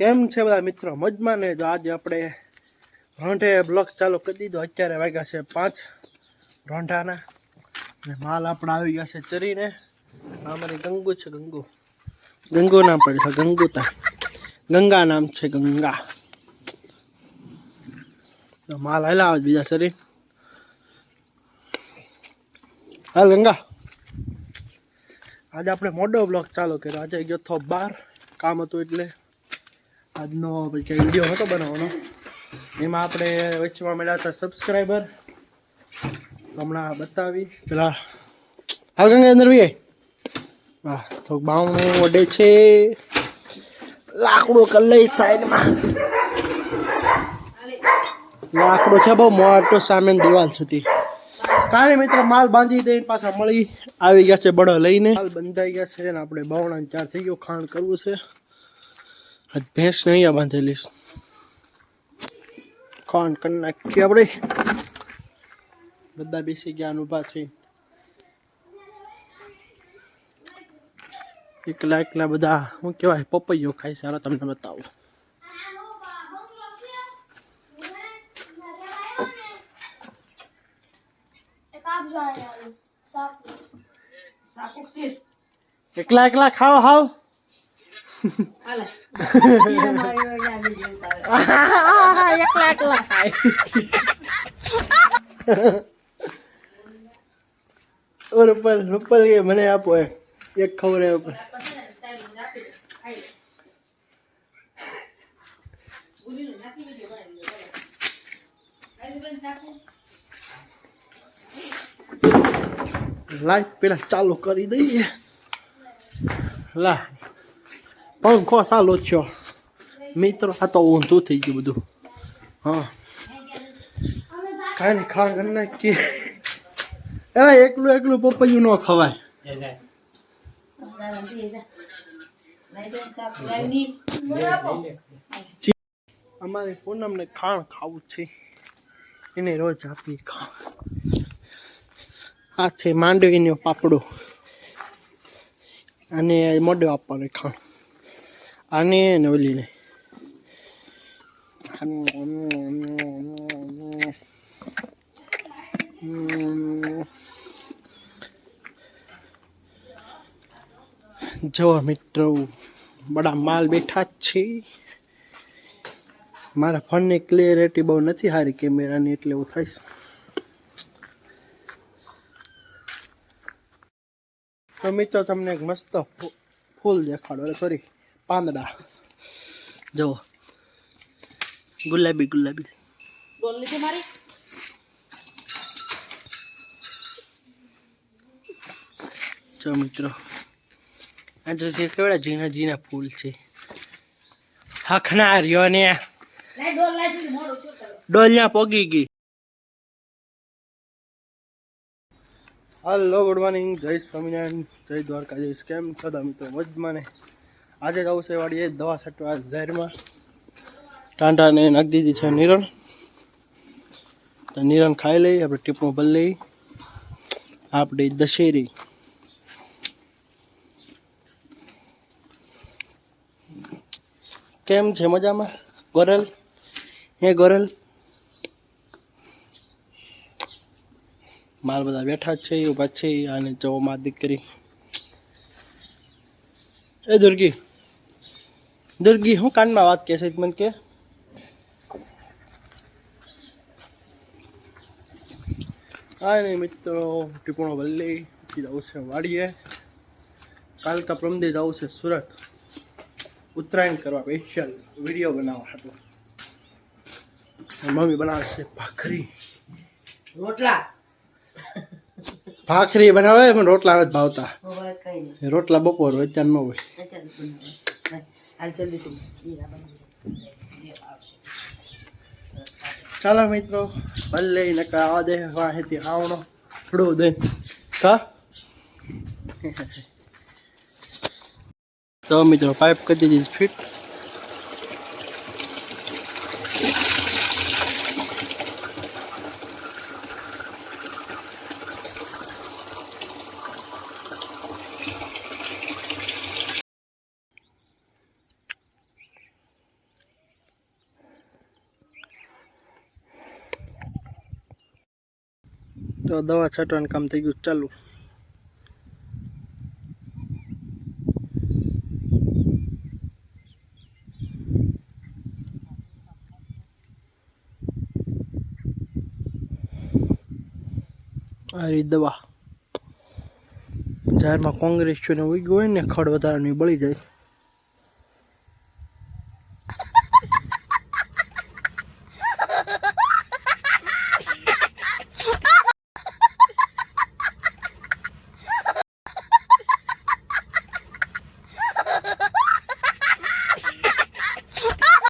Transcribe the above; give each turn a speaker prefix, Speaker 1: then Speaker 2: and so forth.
Speaker 1: કેમ છે બધા મિત્રો? મજમાં ને જો આજે આપણે રોંઢે બ્લોક ચાલુ કરી દીધો. અત્યારે વાગ્યા છે પાંચ રોંઢાના. અને માલ આપણે આવી ગયા છે ચરીને. અમારી ગંગુ છે, ગંગુ. ગંગુ નામ પડે છે, ગંગુતા. ગંગા નામ છે, ગંગા. માલ હાલા આવે બીજા શરીર. હાલ ગંગા. આજે આપણે મોટો બ્લોક ચાલુ કર્યો. આજે ગયો તો બાર. કામ હતું એટલે આજનો પછી વીડિયો હતો બનાવવાનો. એમાં આપણે વચમાં મળ્યા હતા સબસ્ક્રાઈબર હમણાં બતાવી. પેલા હાલ ગંગા અંદર વી વાહ, તો બાવણું ઓડે છે. લાકડો કલઈ સાઈડમાં. લાકડો છે, બહુ મોટો સામે દિવાલ સુધી. કાલે મિત્રો માલ બાંધી દઈને પાછા મળી આવી ગયા છે બળો લઈને. માલ બંધાઈ ગયા છે અને આપણે બાવણા ચાર થઈ ગયો, ખાણ કરવું છે. આજ ભેંસ ને અહીંયા બાંધેલી. ખાણ કરી નાખીએ આપણે. બધા બેસી ગયા ઊભા છે. એકલા એકલા બધા શું કહેવાય, પપૈયો ખાય હાલો તમને બતાવું. એકલા એકલા ખાવ હાવ ઓ રૂપલ રૂપલ કે મને આપો એક એક ખબર ઉપર લાઈટ પેલા ચાલુ કરી દઈએ લા પંખો ચાલુ છો મિત્રો આ તો ઊંધું થઈ ગયું બધું હા કાંઈ નહીં ખાણ કરી નાખી એના એકલું એકલું પપૈયું ન ખવાય અમારે પૂનમને ખાણ ખાવું છે એને રોજ આપી ખાણ આ છે માંડવીનો પાપડો અને મોઢે આપવાનું ખાણ આને ને ઓલીને જો મિત્રો, બડા માલ બેઠા જ છે. મારા ફોનની ક્લિયરિટી બહુ નથી સારી કેમેરાની, એટલે એવું થાય તો મિત્રો, તમને એક મસ્ત ફૂલ દેખાડો. સોરી પાંદડા. જો. ગુલાબી ગુલાબી. જો મિત્રો આ જો છે કેવડા ઝીણા ઝીણા ફૂલ છે. હખના રહ્યો ને. ડોલિયા પોગી ગઈ. હલો ગુડ મોર્નિંગ જય સ્વામિનારાયણ જય દ્વારકાધીશ. કેમ છો તમે? મિત્રો મજમાં ને? આજે જવું છે જ દવા છટવા ઝેરમાં ટાંટાને નાખી દીધી છે નિરણ. તો નિરણ ખાઈ લઈ આપણે ટીપણું ભરી લઈ આપણી દશેરી. કેમ છે મજામાં? ગોરલ? હે ગોરલ? માલ બધા બેઠા છે, ઊભા છે અને જો માં દીકરી. એ દુર્ગી. દુર્ગી હું કાનમાં વાત કે છે મને કે હા નહીં મિત્રો ટીપણો વલ્લી પછી જવું છે વાડીએ કાલ કા પ્રમદે જવું છે સુરત ઉત્તરાયણ કરવા સ્પેશિયલ વીડિયો બનાવવા હતો મમ્મી બનાવશે ભાખરી
Speaker 2: રોટલા
Speaker 1: ભાખરી બનાવે પણ રોટલા નથી ભાવતા
Speaker 2: હવે કઈ નહીં
Speaker 1: રોટલા બપોર હોય અત્યારે ન હોય
Speaker 2: અત્યારે બનાવીશ. હાલ જલ્દી તું.
Speaker 1: ચાલો મિત્રો ભલે નકા આ દે વાહેથી આવણો થોડો દે. કા? તો મિત્રો પાઇપ કરી દીધી ફિટ. તો દવા છાંટવાનું કામ થઈ ગયું, ચાલુ. આ રીત દવા. જાહેરમાં કોંગ્રેસ છે ને ઉગ્યું હોય ને ખડ વધારાની બળી જાય.